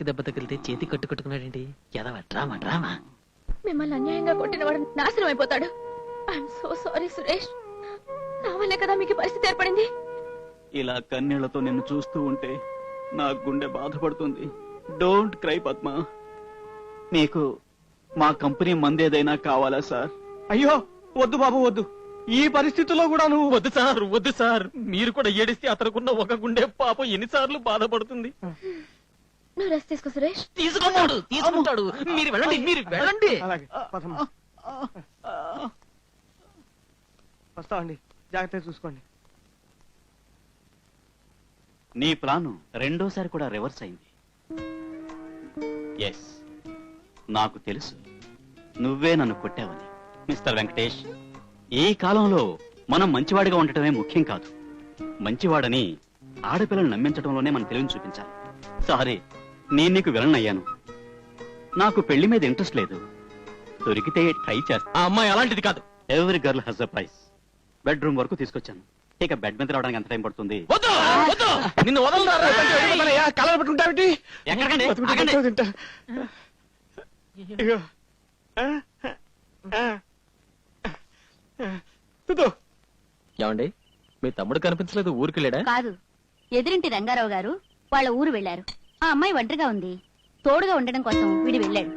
కాలికి దెబ్బ తగిలితే చేతి కట్టు కట్టుకున్నాడేంటి? ఎదవ డ్రామా డ్రామా. మిమ్మల్ని అన్యాయంగా కొట్టిన వాడు నాశనం అయిపోతాడు. I'm so sorry Suresh. నా వల్లే కదా మీకు పరిస్థితి ఏర్పడింది? ఇలా కన్నీళ్ళతో నిన్ను చూస్తూ ఉంటే నా గుండె బాధపడుతుంది. Don't cry Padma. నీకు మా కంపెనీ మందేదైనా కావాలా సార్? అయ్యో వద్దు బాబు వద్దు. ఈ పరిస్థితుల్లో కూడా నువ్వు వద్దు సార్ వద్దు సార్. మీరు కూడా ఏడిస్తే అతనుకున్న ఒక గుండె పాపం ఎన్నిసార్లు బాధపడుతుంది. నువ్వు రెస్ట్ తీసుకో సురేష్. తీసుకున్నాడు తీసుకుంటాడు. మీరు వెళ్ళండి మీరు వెళ్ళండి. అలాగే పదమ్మా. వస్తామండి జాగ్రత్తగా చూసుకోండి. నీ ప్లాను రెండోసారి కూడా రివర్స్ అయింది. ఎస్ నాకు తెలుసు. నువ్వే నన్ను కొట్టావని. మిస్టర్ వెంకటేష్ ఈ కాలంలో మనం మంచివాడిగా ఉండటమే ముఖ్యం కాదు. మంచివాడని ఆడపిల్లలు నమ్మించడంలోనే మన తెలివిని చూపించాలి. సారీ నేను నీకు విలన్ అయ్యాను. నాకు పెళ్ళి మీద ఇంట్రెస్ట్ లేదు. దొరికితే ట్రై చేస్తా. ఆ అమ్మాయి అలాంటిది కాదు. ఎవరి girl has a price bedroom వరకు తీసుకొచ్చాను. ఇక బెడ్ మీద రావడానికి ఎంత టైం పడుతుంది? వద్దు వద్దు. నిన్ను వదలరా? కలర్ పెట్టుకుంటావిటి? ఎక్కడికండి? బతుకుతా, ఆగండి. బతుకుతా, తింటా. ఇగో. ఆ, ఆ, ఆ. తుదు. ఏమండి? మీ తమ్ముడు కనిపించలేదు ఊరికెళ్ళాడా కాదు. ఎదురింటి రంగారావు గారు వాళ్ళ ఊరు వెళ్ళారు ఆ అమ్మాయి ఒంటరిగా ఉంది. తోడుగా ఉండడం కోసం వీడు వెళ్ళాడు.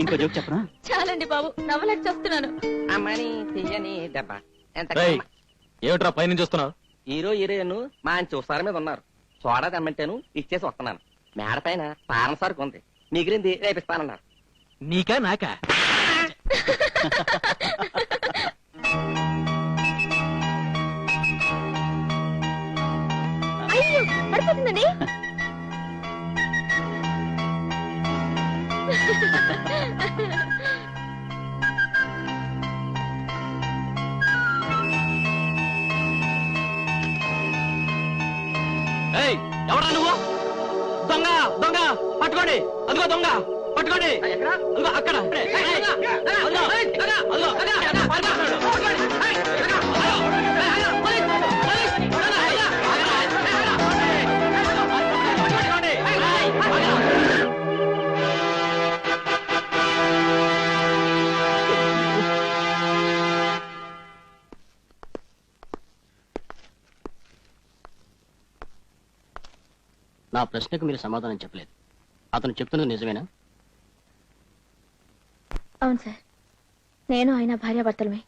ఇంకో జోక్ చెప్పనా? చాలండి బాబు నవ్వలేక చెప్తున్నాను. అమ్మని తీయని దెబ్బ. ఎంత రేయ్, ఏమిట్రా పైనుంచి చూస్తున్నావు హీరో హీరోయిన్ మంచి చూస్తార మీద ఉన్నారు. సోడా తెమ్మంటేను ఇచ్చేసి వస్తున్నాను. మేడ పైన పాలన సరుకు ఉంది. మిగిలింది రేపిస్తానన్నారు. నీకా నాకా? ఏయ్, ఎవరా నువ్వు? దొంగ దొంగ పట్టుకోండి. అదిగో దొంగ పట్టుకోండి. అదిగో అక్కడ. అదిగో, అదిగో, నా ప్రశ్నకు మీరు సమాధానం చెప్పలేదు. అతను చెప్తున్నది నిజమేనా? అవును సార్. నేను ఆయన భార్యాభర్తలమే.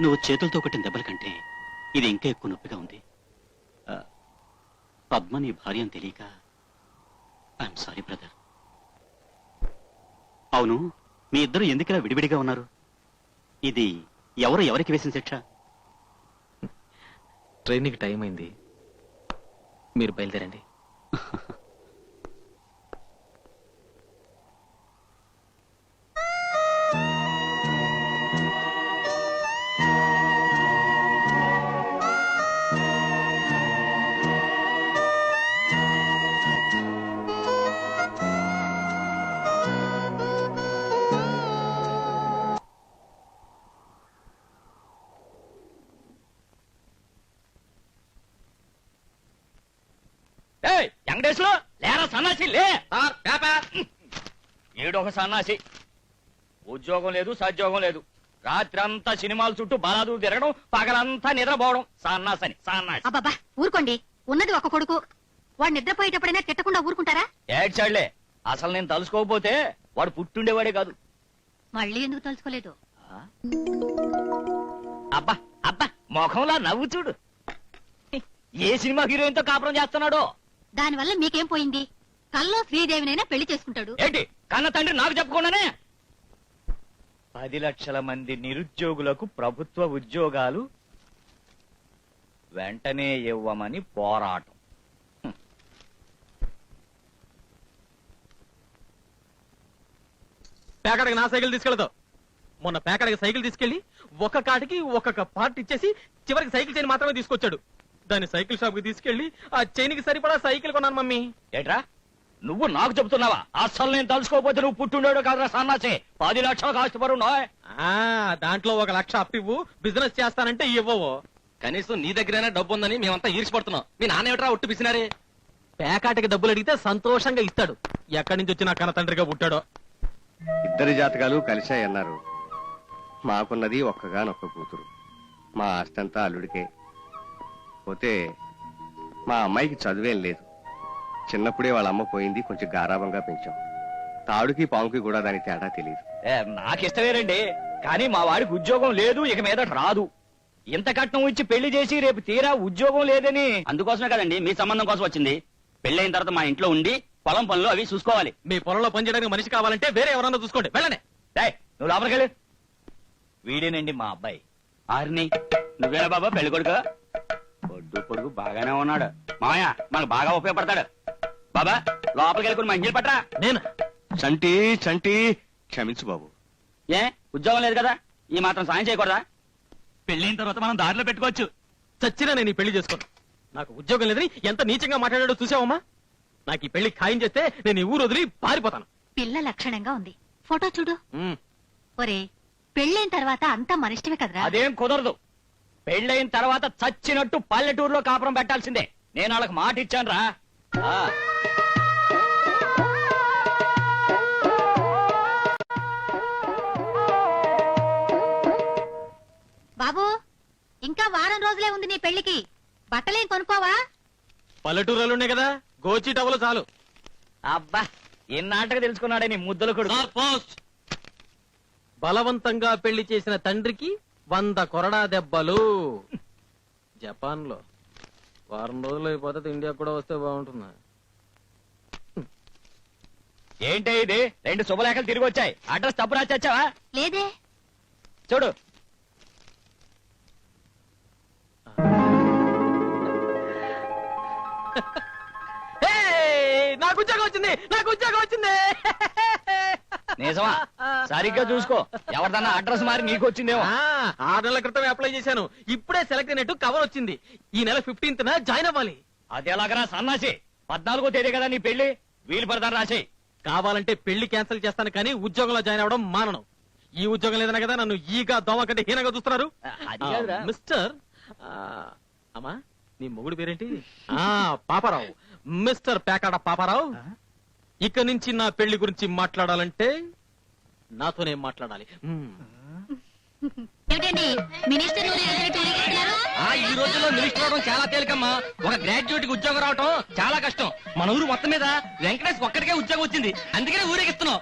నువ్వు చేతులతో కొట్టిన దెబ్బల కంటే ఇది ఇంకా ఎక్కువ నొప్పిగా ఉంది. ఆ, పద్మ నీ భార్య అని తెలియక ఐఎమ్ సారీ బ్రదర్ అవును మీ ఇద్దరు ఎందుకు ఇలా విడివిడిగా ఉన్నారు? ఇది ఎవరు ఎవరికి వేసిన శిక్ష? ట్రైన్కి టైం అయింది. మీరు బయలుదేరండి. వెంకటేశ్వరు లేరా సన్నాసి లే. ఏడొక సన్నాసి. ఉద్యోగం లేదు సద్యోగం లేదు. రాత్రి అంతా సినిమాల చుట్టూ బలాదు తిరగడం పగలంతా నిద్రపోవడం. సన్నాసని సన్నాసి. అబ్బాబా ఊరుకోండి. ఉన్నది ఒక కొడుకు. వాడు నిద్రపోయేటప్పుడైనా తిట్టకుండా ఊరుకుంటారా? ఏడ్చాడులే. అసలు నేను తలుసుకోకపోతే వాడు పుట్టుండేవాడే కాదు. మళ్ళీ ఎందుకు తలుచుకోలేదు అబ్బా అబ్బా ముఖంలా నవ్వు చూడు. ఏ సినిమా హీరోయిన్తో కాపురం చేస్తున్నాడో? దానివల్ల మీకేం పోయింది? కల్లో శ్రీదేవినైనా పెళ్ళి చేసుకుంటాడు. ఏంటి? కన్న తండ్రి నాకు చెప్పకుండానే? పది లక్షల మంది నిరుద్యోగులకు ప్రభుత్వ ఉద్యోగాలు వెంటనే ఇవ్వమని పోరాటం. పేకాడకి నా సైకిల్ తీసుకెళ్తావు మొన్న పేకాడకి సైకిల్ తీసుకెళ్ళి ఒక కాటికి ఒక్కొక్క పార్ట్ ఇచ్చేసి చివరికి సైకిల్ చైన్ మాత్రమే తీసుకొచ్చాడు. దాన్ని సైకిల్ షాప్కి తీసుకెళ్ళి ఆ చైన్కి సరిపడా సైకిల్ కొన్నాను మమ్మీ. ఏట్రా? నువ్వు నాకు చెబుతున్నావా అస్సలు నేను తలుసుకోకపోతే నువ్వు పుట్టుండేడు కాదురా సన్నాసే. పది లక్షలు నాయ్. ఆ దాంట్లో ఒక లక్ష అప్పివ్వు బిజినెస్ చేస్తానంటే ఇవ్వవు. కనీసం నీ దగ్గరైనా డబ్బు ఉందని మేమంతా ఈర్చిపడుతున్నాం. మీ నాన్న ఏమిట్రా ఒట్టు పిసినారే? పేకాటకి డబ్బులు అడిగితే సంతోషంగా ఇస్తాడు. ఎక్కడి నుంచి వచ్చిన కన్న తండ్రిగా పుట్టాడో. ఇద్దరి జాతకాలు కలిశాయన్నారు. మాకున్నది ఒక్కగానొక్క కూతురు. మా ఆస్తంతా అల్లుడికే. పోతే మా అమ్మాయికి చదువేం లేదు. చిన్నప్పుడే వాళ్ళ అమ్మ పోయింది కొంచెం గారాబంగా పెంచాం. తాడుకి పాముకి కూడా దాని తేడా తెలియదు ఏ, నాకిష్టమేనండి. కానీ మా వాడికి ఉద్యోగం లేదు ఇక మీద రాదు. ఇంత కట్నం ఇచ్చి పెళ్ళి చేసి రేపు తీరా ఉద్యోగం లేదని అందుకోసమే కదండి మీ సంబంధం కోసం వచ్చింది. పెళ్ళైన తర్వాత మా ఇంట్లో ఉండి పొలం పనులు అవి చూసుకోవాలి. మీ పొలంలో పనిచేయడానికి మనిషి కావాలంటే వేరే ఎవరన్నా చూసుకోండి. వెళ్ళనే డేయ్, నువ్వు లోపలికెళ్ళు వీడేనండి మా అబ్బాయి. ఆరిని నువ్వేనా బాబా పెళ్ళి కొడుకు పొడుగు బాగానే ఉన్నాడు. మామయ్య మనకు బాగా ఉపయోగపడతాడు. బాబా లోపలికి వెళ్ళుకుని మంచిలు పట్రా నేను. చంటి చంటి క్షమించు బాబు. ఏ ఉద్యోగం లేదు కదా? ఈ మాత్రం సాయం చేయకూడదా? పెళ్ళైన తర్వాత మనం దారిలో పెట్టుకోవచ్చు. చచ్చినా నేను ఈ పెళ్ళి చేసుకోను. నాకు ఉద్యోగం లేదని ఎంత నీచంగా మాట్లాడాడో చూసావమ్మా? నాకు ఈ పెళ్ళి ఖాయం చేస్తే నేను ఈ ఊరు వదిలి పారిపోతాను. పిల్ల లక్షణంగా ఉంది. ఫోటో చూడు. ఒరే పెళ్ళైన తర్వాత అంతా మనిష్టమే కదరా? అదేం కుదరదు. పెళ్ళైన తర్వాత చచ్చినట్టు పల్లెటూరులో కాపురం పెట్టాల్సిందే. నేను వాళ్ళకి మాట ఇచ్చాను రా బాబు ఇంకా వారం రోజులే ఉంది నీ పెళ్ళికి బట్టలేం కొనుక్కోవా? పల్లెటూరులో ఉన్నాయి కదా గోచి టవలు చాలు. అబ్బా ఇన్నాటగా తెలుసుకున్నాడే నీ ముద్దలు కొడుకు. బలవంతంగా పెళ్ళి చేసిన తండ్రికి వంద కొరడా దెబ్బలు. జపాన్లో వారం రోజులు అయిపోతే ఇండియా కూడా వస్తే బాగుంటుంది. ఏంటి ఇది? రెండు శుభలేఖలు తిరిగి వచ్చాయి. అడ్రస్ తప్పు రాచచ్చావా లేదే. చూడు. ఏయ్, నాకు ఉద్యోగం వచ్చింది నాకు ఉద్యోగం వచ్చింది. నిజమా? సరిగ్గా చూసుకో. ఎవరిదన్నా అడ్రస్ మారి నీకు వచ్చిందేమో ఆ, ఆరు నెలల క్రితమే అప్లై చేశాను. ఇప్పుడే సెలెక్ట్ అయినట్టు కవర్ వచ్చింది. ఈ నెల ఫిఫ్టీన్త్ జాయిన్ అవ్వాలి. అది ఎలాగరా సన్నాసి? పద్నాలుగో తేదీ కదా నీ పెళ్ళి వీలు పడతాను రాసేయ్ కావాలంటే పెళ్ళి క్యాన్సిల్ చేస్తాను కానీ ఉద్యోగంలో జాయిన్ అవ్వడం మానను. ఈ ఉద్యోగం లేదన్న కదా నన్ను ఈగా దోమ కంటే హీనంగా చూస్తున్నారు. అది కాదురా. ఆ, మిస్టర్ ఆ, అమ్మా నీ మొగుడు పేరేంటి? ఆ పాపారావు. మిస్టర్ పేకాడ పాపారావు. ఇక నుంచి నా పెళ్ళి గురించి మాట్లాడాలంటే నాతోనే మాట్లాడాలి. మ్మ్. ఏమిటండి? మినిస్టర్ ఆ ఈ రోజుల్లో మినిస్టర్ అవడం చాలా తేలికమ్మా. ఒక గ్రాడ్యుయేట్కి ఉద్యోగం రావటం చాలా కష్టం. మన ఊరు మొత్తం మీద వెంకటేష్ ఒక్కడికే ఉద్యోగం వచ్చింది. అందుకనే ఊరేగిస్తున్నాం.